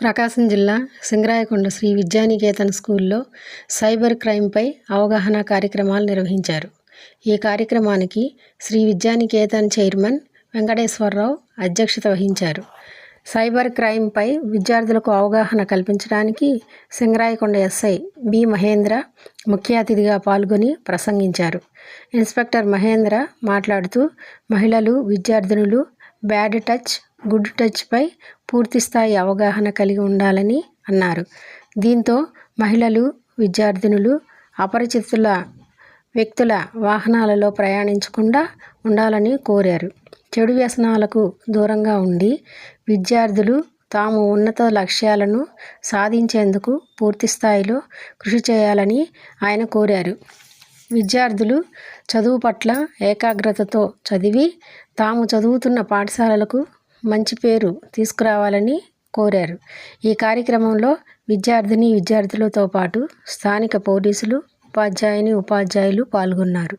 ప్రకాశం జిల్లా సింగరాయకొండ శ్రీ విద్యానికేతన్ స్కూల్లో సైబర్ క్రైమ్పై అవగాహన కార్యక్రమాలు నిర్వహించారు. ఈ కార్యక్రమానికి శ్రీ విద్యానికేతన్ చైర్మన్ వెంకటేశ్వరరావు అధ్యక్షత వహించారు. సైబర్ క్రైమ్పై విద్యార్థులకు అవగాహన కల్పించడానికి సింగరాయకొండ ఎస్ఐ బి మహేంద్ర ముఖ్య అతిథిగా పాల్గొని ప్రసంగించారు. ఇన్స్పెక్టర్ మహేంద్ర మాట్లాడుతూ మహిళలు విద్యార్థినులు బ్యాడ్ టచ్ గుడ్ టచ్పై పూర్తిస్థాయి అవగాహన కలిగి ఉండాలని అన్నారు. దీంతో మహిళలు విద్యార్థినులు అపరిచితుల వ్యక్తుల వాహనాలలో ప్రయాణించకుండా ఉండాలని కోరారు. చెడు వ్యసనాలకు దూరంగా ఉండి విద్యార్థులు తాము ఉన్నత లక్ష్యాలను సాధించేందుకు పూర్తి స్థాయిలో కృషి చేయాలని ఆయన కోరారు. విద్యార్థులు చదువు పట్ల ఏకాగ్రతతో చదివి తాము చదువుతున్న పాఠశాలలకు మంచి పేరు తీసుకురావాలని కోరారు. ఈ కార్యక్రమంలో విద్యార్థిని విద్యార్థులతో పాటు స్థానిక పోలీసులు ఉపాధ్యాయుని ఉపాధ్యాయులు పాల్గొన్నారు.